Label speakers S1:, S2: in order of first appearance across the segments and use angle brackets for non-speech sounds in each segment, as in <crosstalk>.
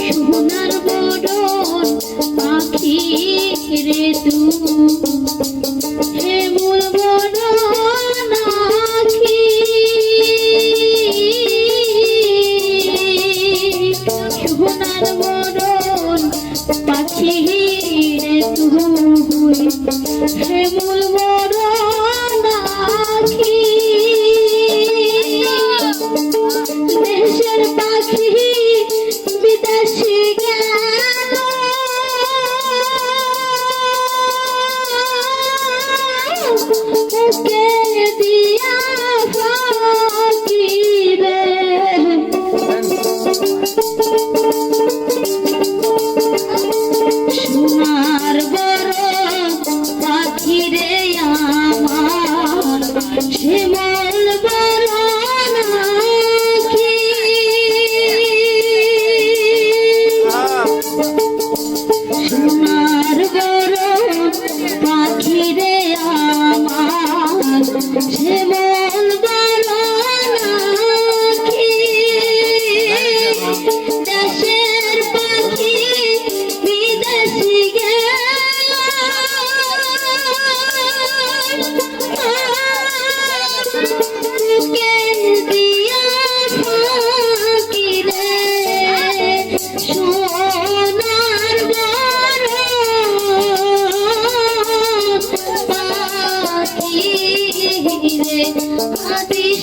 S1: Yeah. I'm not a border. দিলে আদিশ।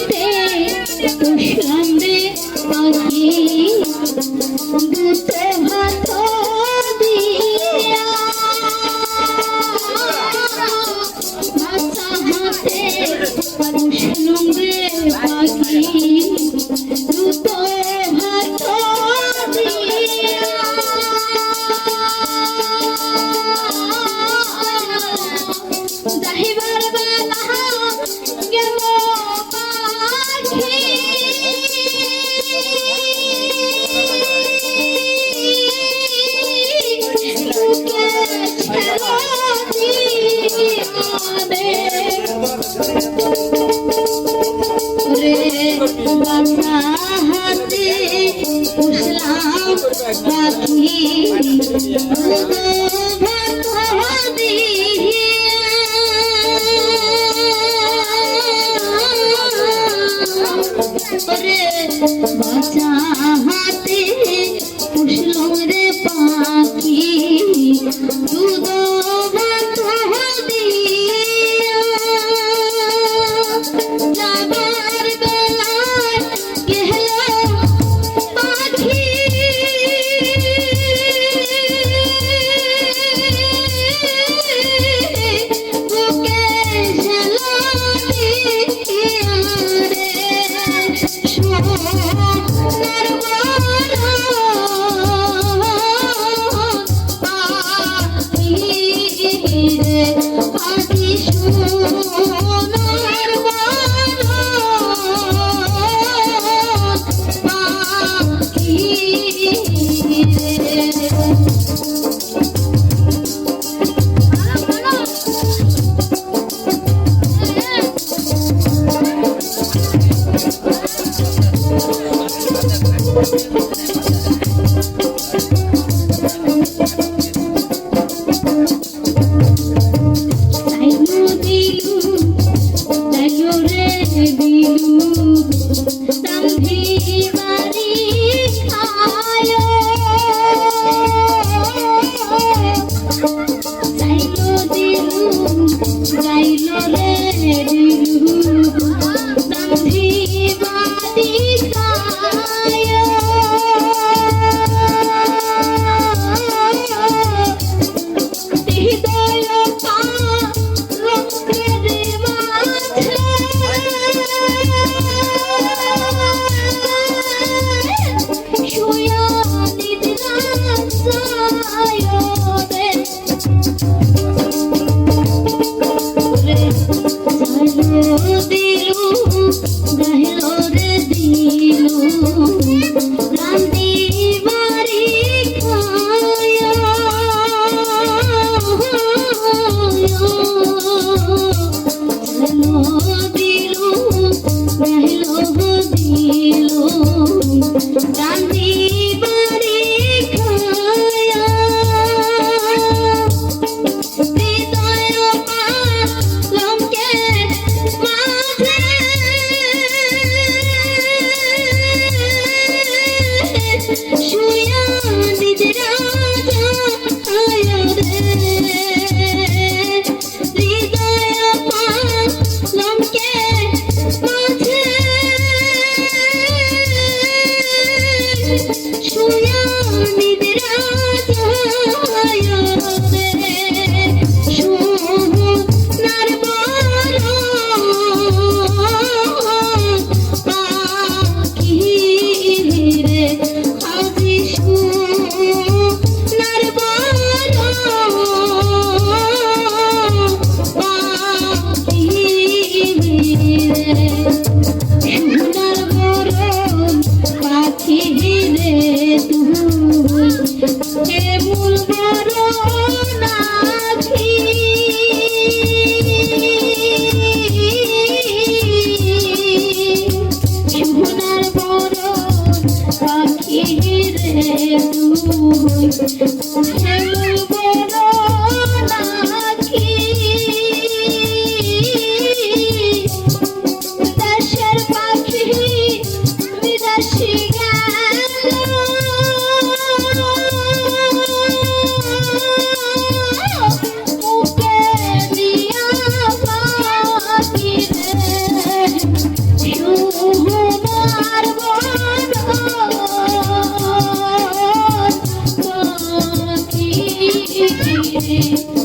S1: আসতে কুসুম রে পাখি। দুতে ভাত দিয়া ভাষা হাতে কুসুম রে পাখি। পুষলাম পাখি গাইল রে। Thanks. <laughs> দেশের পাখি বিদেশি গেল। Thank you.